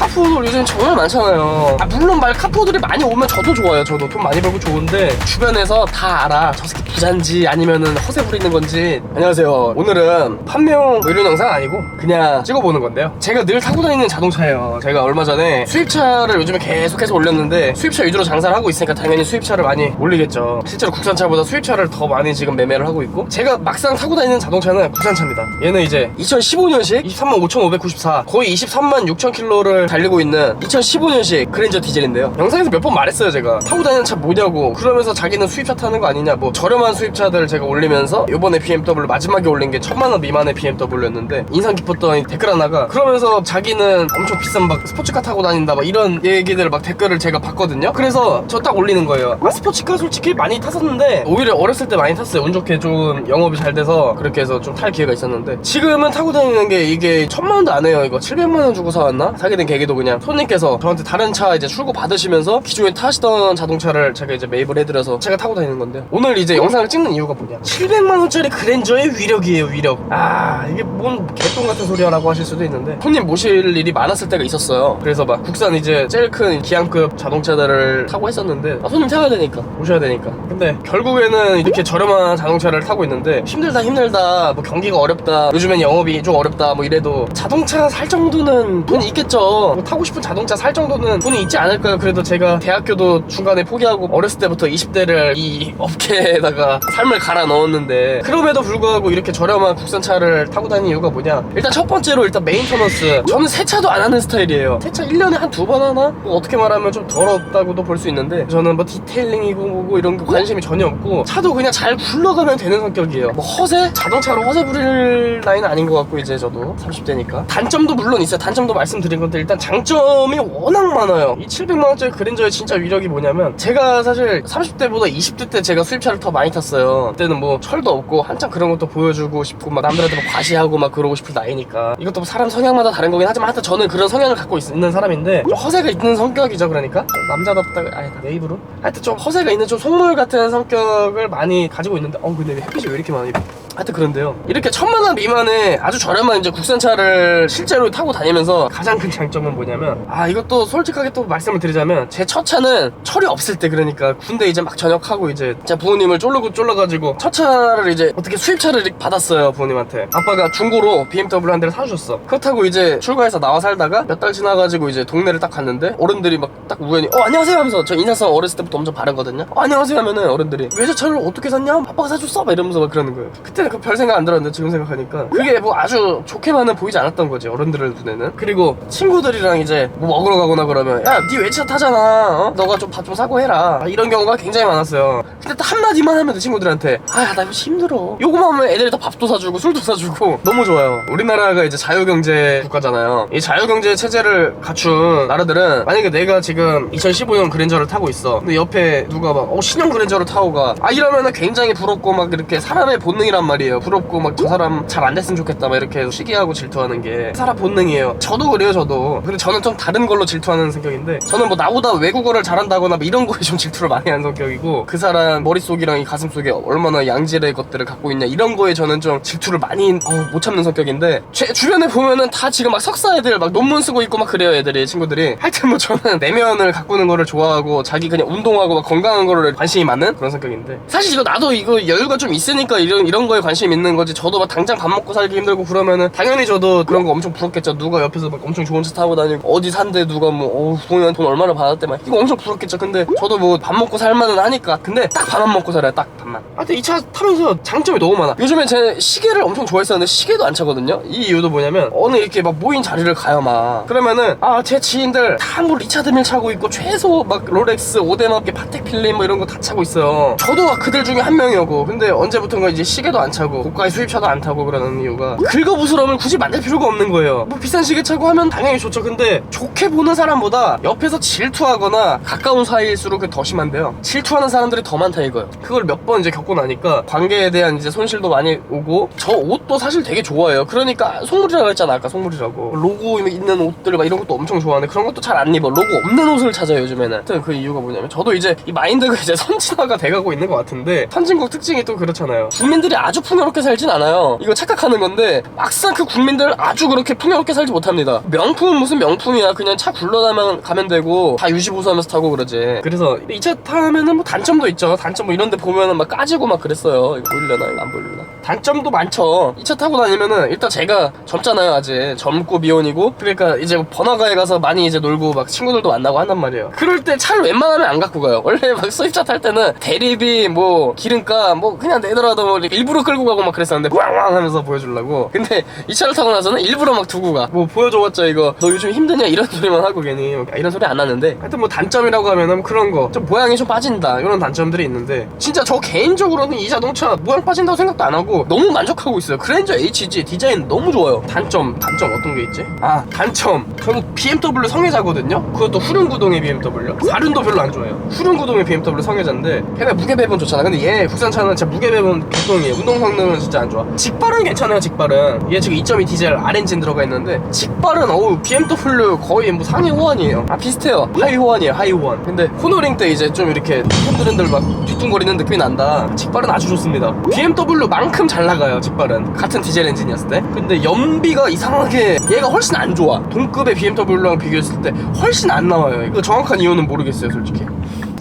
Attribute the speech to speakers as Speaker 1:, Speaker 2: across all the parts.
Speaker 1: 카푸들 요즘 정말 많잖아요. 아, 물론 말 카푸들이 많이 오면 저도 좋아요. 저도 돈 많이 벌고 좋은데 주변에서 다 알아. 저 새끼 부잔지 아니면은 허세 부리는 건지. 안녕하세요. 오늘은 판매용 뭐 이런 영상 아니고 그냥 찍어보는 건데요. 제가 늘 타고 다니는 자동차예요. 제가 얼마 전에 수입차를 요즘에 계속해서 올렸는데 수입차 위주로 장사를 하고 있으니까 당연히 수입차를 많이 올리겠죠. 실제로 국산차보다 수입차를 더 많이 지금 매매를 하고 있고 제가 막상 타고 다니는 자동차는 국산차입니다. 얘는 이제 2015년식 23만 5,594 거의 23만 6천 킬로를 달리고 있는 2015년식 그랜저 디젤인데요. 영상에서 몇 번 말했어요 제가 타고 다니는 차 뭐냐고 그러면서 자기는 수입차 타는 거 아니냐 뭐 저렴한 수입차들 제가 올리면서 요번에 BMW 마지막에 올린 게 천만 원 미만의 BMW였는데 인상 깊었던 댓글 하나가 그러면서 자기는 엄청 비싼 막 스포츠카 타고 다닌다 막 이런 얘기들 막 댓글을 제가 봤거든요. 그래서 저 딱 올리는 거예요. 아 스포츠카 솔직히 많이 탔었는데 오히려 어렸을 때 많이 탔어요. 운 좋게 좀 영업이 잘 돼서 그렇게 해서 좀 탈 기회가 있었는데 지금은 타고 다니는 게 이게 천만 원도 안 해요. 이거 700만 원 주고 사왔나? 사게 된 계 기도 그냥 손님께서 저한테 다른 차 이제 출고 받으시면서 기존에 타시던 자동차를 제가 이제 매입을 해드려서 제가 타고 다니는 건데 오늘 이제 영상을 찍는 이유가 뭐냐? 700만 원짜리 그랜저의 위력이에요. 위력. 아 이게 뭔 개똥 같은 소리야라고 하실 수도 있는데 손님 모실 일이 많았을 때가 있었어요. 그래서 막 국산 이제 제일 큰 기항급 자동차들을 타고 했었는데 아, 손님 태워야 되니까 모셔야 되니까. 근데 결국에는 이렇게 저렴한 자동차를 타고 있는데 힘들다 힘들다 뭐 경기가 어렵다 요즘엔 영업이 좀 어렵다 뭐 이래도 자동차 살 정도는 돈이 있겠죠. 뭐 타고 싶은 자동차 살 정도는 돈이 있지 않을까요? 그래도 제가 대학교도 중간에 포기하고 어렸을 때부터 20대를 이 업계에다가 삶을 갈아 넣었는데 그럼에도 불구하고 이렇게 저렴한 국산차를 타고 다니는 이유가 뭐냐? 일단 첫 번째로 일단 메인터너스 저는 세차도 안 하는 스타일이에요. 세차 1년에 한 두 번 하나? 뭐 어떻게 말하면 좀 더럽다고도 볼 수 있는데 저는 뭐 디테일링이고 뭐고 이런 거 관심이 전혀 없고 차도 그냥 잘 굴러가면 되는 성격이에요. 뭐 허세? 자동차로 허세 부릴 나이는 아닌 것 같고 이제 저도 30대니까 단점도 물론 있어요. 단점도 말씀드린 건데 일단 장점이 워낙 많아요. 이 700만 원짜리 그랜저의 진짜 위력이 뭐냐면 제가 사실 30대보다 20대 때 제가 수입차를 더 많이 탔어요. 그때는 뭐 철도 없고 한참 그런 것도 보여주고 싶고 막 남들한테 막 과시하고 막 그러고 싶을 나이니까. 이것도 뭐 사람 성향마다 다른 거긴 하지만 하여튼 저는 그런 성향을 갖고 있, 는 사람인데 좀 허세가 있는 성격이죠 그러니까? 좀 남자답다 내 입으로? 하여튼 좀 허세가 있는 좀 속물 같은 성격을 많이 가지고 있는데 어 근데 왜 햇빛이 왜 이렇게 많이 하여튼 그런데요. 이렇게 천만 원 미만의 아주 저렴한 이제 국산차를 실제로 타고 다니면서 가장 큰 장점은 뭐냐면 아 이것도 솔직하게 또 말씀을 드리자면 제 첫 차는 철이 없을 때 그러니까 군대 이제 막 전역하고 이제 제 부모님을 쫄르고 쫄라가지고 첫 차를 이제 어떻게 수입차를 받았어요 부모님한테. 아빠가 중고로 BMW 한 대를 사주셨어. 그렇다고 이제 출가해서 나와 살다가 몇 달 지나가지고 이제 동네를 딱 갔는데 어른들이 막 딱 우연히 어 안녕하세요 하면서 저 인사성 어렸을 때부터 엄청 바르거든요. 어, 안녕하세요 하면은 어른들이 외제차를 어떻게 샀냐? 아빠가 사줬어! 막 이러면서 막 그러는 거예요. 그때는 그 별 생각 안 들었는데 지금 생각하니까. 그게 뭐 아주 좋게만은 보이지 않았던 거지 어른들의 눈에는. 그리고 친구들 이랑 이제 뭐 먹으러 가거나 그러면 야네 외제차 타잖아. 어? 너가 좀 밥 좀 사고 해라. 이런 경우가 굉장히 많았어요. 근데 딱 한마디만 하면 돼 친구들한테 아야 나 이거 힘들어. 요거만 하면 애들이 다 밥도 사주고 술도 사주고. 너무 좋아요. 우리나라가 이제 자유경제 국가잖아요. 이 자유경제 체제를 갖춘 나라들은 만약에 내가 지금 2015년 그랜저를 타고 있어. 근데 옆에 누가 막 어, 신형 그랜저를 타고 가아 이러면은 굉장히 부럽고 막 이렇게 사람의 본능이란 말이에요. 부럽고 막 저 사람 잘 안 됐으면 좋겠다 막 이렇게 시기하고 질투하는 게 사람 본능이에요. 저도 그래요 저도 근데 저는 좀 다른 걸로 질투하는 성격인데 저는 뭐 나보다 외국어를 잘한다거나 뭐 이런 거에 좀 질투를 많이 하는 성격이고 그 사람 머릿속이랑 이 가슴속에 얼마나 양질의 것들을 갖고 있냐 이런 거에 저는 좀 질투를 많이 어, 못 참는 성격인데 제 주변에 보면은 다 지금 막 석사 애들 막 논문 쓰고 있고 막 그래요 애들이 친구들이. 하여튼 뭐 저는 내면을 가꾸는 거를 좋아하고 자기 그냥 운동하고 막 건강한 거를 관심이 많은 그런 성격인데 사실 이거 나도 이거 여유가 좀 있으니까 이런 이런 거에 관심 있는 거지 저도 막 당장 밥 먹고 살기 힘들고 그러면은 당연히 저도 그런 거 엄청 부럽겠죠. 누가 옆에서 막 엄청 좋은 차 타고 다니고 어디 산대 누가 뭐 어우 부모님 돈 얼마나 받았대 막. 이거 엄청 부럽겠죠. 근데 저도 뭐 밥 먹고 살만은 하니까. 근데 딱 밥만 먹고 살아요 딱. 밥 만 하여튼 이 차 타면서 장점이 너무 많아. 요즘에 제 시계를 엄청 좋아했었는데 시계도 안 차거든요? 이 이유도 뭐냐면 어느 이렇게 막 모인 자리를 가요 막. 그러면은 아 제 지인들 다뭐 리차 드밀 차고 있고 최소 막 롤렉스 오데마게 파텍 필름 뭐 이런 거 다 차고 있어요. 저도 막 그들 중에 한 명이었고. 근데 언제부턴가 이제 시계도 안 차고 고가의 수입차도 안 타고 그러는 이유가 긁어부스럼을 굳이 만들 필요가 없는 거예요. 뭐 비싼 시계 차고 하면 당연히 좋죠. 근데 좋게 보는 사람보다 옆에서 질투하거나 가까운 사이일수록 더 심한데요. 질투하는 사람들이 더 많다 이거예요. 그걸 몇번번 이제 겪고 나니까 관계에 대한 이제 손실도 많이 오고 저 옷도 사실 되게 좋아해요. 그러니까 속물이라고 했잖아 아까 속물이라고 로고 있는 옷들 막 이런 것도 엄청 좋아하는데 그런 것도 잘 안 입어. 로고 없는 옷을 찾아요 요즘에는. 하여튼 그 이유가 뭐냐면 저도 이제 이 마인드가 이제 선진화가 돼가고 있는 것 같은데 선진국 특징이 또 그렇잖아요. 국민들이 아주 풍요롭게 살진 않아요. 이거 착각하는 건데 막상 그 국민들 아주 그렇게 풍요롭게 살지 못합니다. 명품은 무슨 명품이야. 그냥 차 굴러가면 가면 되고 다 유지보수하면서 타고 그러지. 그래서 이 차 타면은 뭐 단점도 있죠. 단점 뭐 이런데 보면은 막 까지고 막 그랬어요. 이거 보이려나 이거 안 보이려나? 단점도 많죠. 이 차 타고 다니면은 일단 제가 젊잖아요 아직 젊고 미혼이고 그러니까 이제 번화가에 가서 많이 이제 놀고 막 친구들도 만나고 한단 말이에요. 그럴 때 차를 웬만하면 안 갖고 가요. 원래 막 수입차 탈 때는 대리비 뭐 기름값 뭐 그냥 내더라도 뭐 일부러 끌고 가고 막 그랬었는데 왕왕 하면서 보여주려고. 근데 이 차를 타고 나서는 일부러 막 두고 가. 뭐 보여줘봤자 이거 너 요즘 힘드냐 이런 소리만 하고 괜히 아, 이런 소리 안 하는데 하여튼 뭐 단점이라고 하면은 그런 거 좀 모양이 좀 빠진다 이런 단점들이 있는데 진짜 저개 인적으로는 이 자동차 모양 빠진다고 생각도 안 하고 너무 만족하고 있어요. 그랜저 HG 디자인 너무 좋아요. 단점 단점 어떤 게 있지? 아 단점 저는 BMW 성애자거든요. 그것도 후륜 구동의 BMW. 사륜도 별로 안 좋아해요. 후륜 구동의 BMW 성애자인데 걔가 무게 배분 좋잖아. 근데 얘 국산차는 진짜 무게 배분 개똥이에요. 운동 성능은 진짜 안 좋아. 직발은 괜찮아요. 직발은 얘 지금 2.2 디젤 R 엔진 들어가 있는데 직발은 어우 BMW 거의 뭐 상위 호환이에요. 아 비슷해요. 하위 호환이에요. 하위 호환. 근데 코너링 때 이제 좀 이렇게 흔들흔들 막 뒤뚱거리는 느낌이 난다. 직발은 아주 좋습니다. BMW만큼 잘 나가요. 직발은 같은 디젤 엔진이었을 때. 근데 연비가 이상하게 얘가 훨씬 안 좋아. 동급의 BMW랑 비교했을 때 훨씬 안 나와요. 이거 정확한 이유는 모르겠어요, 솔직히.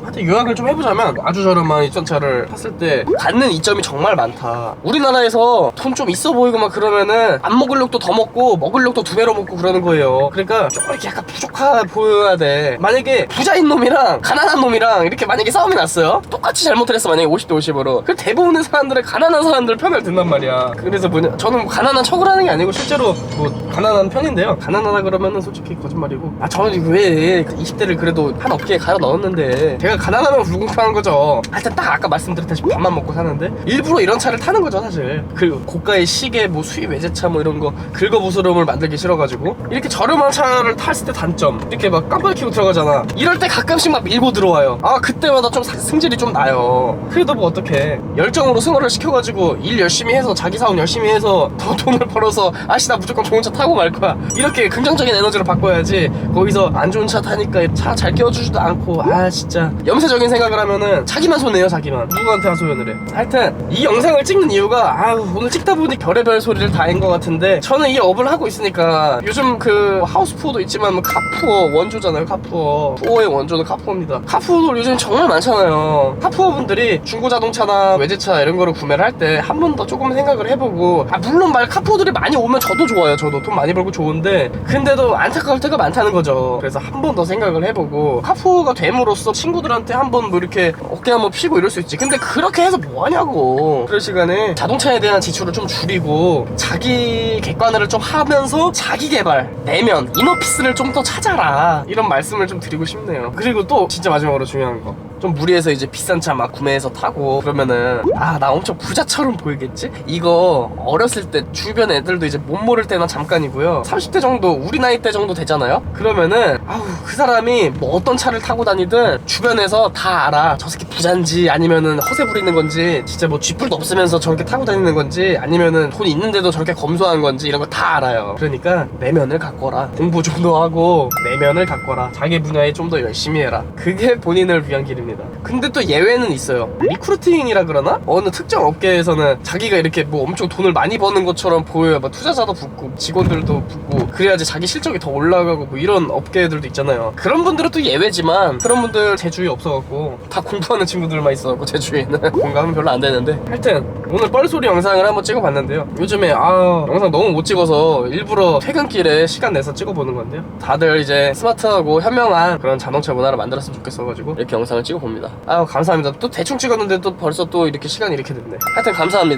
Speaker 1: 하여튼 요약을 좀 해보자면 아주 저렴한 입선차를 탔을 때 갖는 이점이 정말 많다. 우리나라에서 돈 좀 있어 보이고 막 그러면은 안 먹을 력도 더 먹고 먹을 력도 두 배로 먹고 그러는 거예요. 그러니까 조금 이렇게 약간 부족해 보여야 돼. 만약에 부자인 놈이랑 가난한 놈이랑 이렇게 만약에 싸움이 났어요. 똑같이 잘못을 했어 만약에 50대 50으로. 그 대부분의 사람들은 가난한 사람들 편을 든단 말이야. 그래서 뭐냐 저는 뭐 가난한 척을 하는 게 아니고 실제로 뭐 가난한 편인데요. 가난하다 그러면은 솔직히 거짓말이고. 아 저는 왜 20대를 그래도 한 업계에 가려 넣었는데 제가 가난하면 불공평한 거죠. 하여튼 딱 아까 말씀드렸다시피 밥만 먹고 사는데 일부러 이런 차를 타는 거죠 사실. 그리고 고가의 시계 뭐 수입 외제차 뭐 이런 거 긁어부스럼을 만들기 싫어가지고 이렇게 저렴한 차를 탔을 때 단점 이렇게 막 깜빡이 켜고 들어가잖아. 이럴 때 가끔씩 막 밀고 들어와요. 아 그때마다 좀 사- 승질이 좀 나요. 그래도 뭐 어떡해. 열정으로 승화를 시켜가지고 일 열심히 해서 자기 사업 열심히 해서 더 돈을 벌어서 아씨 나 무조건 좋은 차 타고 말 거야. 이렇게 긍정적인 에너지로 바꿔야지. 거기서 안 좋은 차 타니까 차 잘 끼워주지도 않고 아 진짜 염세적인 생각을 하면은 자기만 손해요 자기만. 누구한테 하소연을 해? 하여튼 이 영상을 찍는 이유가 아 오늘 찍다 보니 별의별 소리를 다 한 것 같은데 저는 이 업을 하고 있으니까 요즘 그 하우스푸어도 있지만 뭐 카푸어 원조잖아요 카푸어. 푸어의 원조는 카푸어입니다. 카푸어도 요즘 정말 많잖아요. 카푸어 분들이 중고 자동차나 외제차 이런 거를 구매를 할 때 한 번 더 조금 생각을 해보고 아 물론 말 카푸어들이 많이 오면 저도 좋아요. 저도 돈 많이 벌고 좋은데 근데도 안타까울 때가 많다는 거죠. 그래서 한 번 더 생각을 해보고 카푸어가 됨으로써 친구들한테 한번 뭐 이렇게 어깨 한번 피고 이럴 수 있지. 근데 그렇게 해서 뭐하냐고. 그럴 시간에 자동차에 대한 지출을 좀 줄이고 자기 객관화를 좀 하면서 자기 개발 내면 이너피스를 좀 더 찾아라. 이런 말씀을 좀 드리고 싶네요. 그리고 또 진짜 마지막으로 중요한 거 좀 무리해서 이제 비싼 차 막 구매해서 타고 그러면은 아 나 엄청 부자처럼 보이겠지? 이거 어렸을 때 주변 애들도 이제 못 모를 때나 잠깐이고요. 30대 정도 우리 나이 때 정도 되잖아요? 그러면은 아우 그 사람이 뭐 어떤 차를 타고 다니든 주변에서 다 알아. 저 새끼 부잔지 아니면은 허세 부리는 건지 진짜 뭐 쥐뿔도 없으면서 저렇게 타고 다니는 건지 아니면은 돈 있는데도 저렇게 검소한 건지 이런 거 다 알아요. 그러니까 내면을 갖거라. 공부 좀 더 하고 내면을 갖거라. 자기 분야에 좀 더 열심히 해라. 그게 본인을 위한 길입 니다. 근데 또 예외는 있어요. 리크루팅이라 그러나? 어느 특정 업계에서는 자기가 이렇게 뭐 엄청 돈을 많이 버는 것처럼 보여요. 막 투자자도 붙고 직원들도 붙고 그래야지 자기 실적이 더 올라가고 뭐 이런 업계들도 있잖아요. 그런 분들은 또 예외지만 그런 분들 제 주위에 없어갖고 다 공부하는 친구들만 있어갖고 제 주위에는 공감은 별로 안 되는데 하여튼 오늘 뻘소리 영상을 한번 찍어봤는데요. 요즘에 아 영상 너무 못 찍어서 일부러 퇴근길에 시간 내서 찍어보는 건데요. 다들 이제 스마트하고 현명한 그런 자동차 문화를 만들었으면 좋겠어가지고 이렇게 영상을 찍어 봅니다. 아유 감사합니다. 또 대충 찍었는데 또 벌써 또 이렇게 시간이 이렇게 됐네. 하여튼 감사합니다